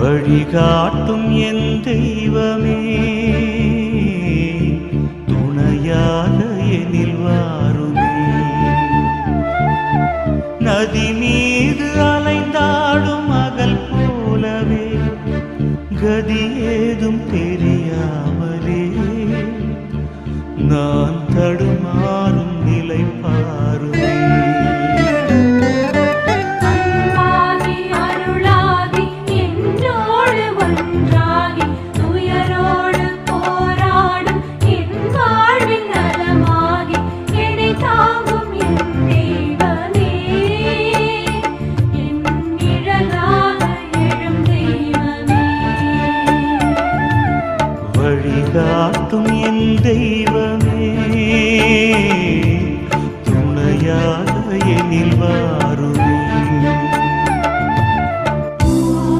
வழிகாட்டும் என் தெய்வமே. துணையாக எனில் வாருமே. நதி மீது அலைந்தாடும் மகள் போலவே கதி ஏதும் தெரியாமலே. நான் வழிகாட்டும் என் தெய்வம்.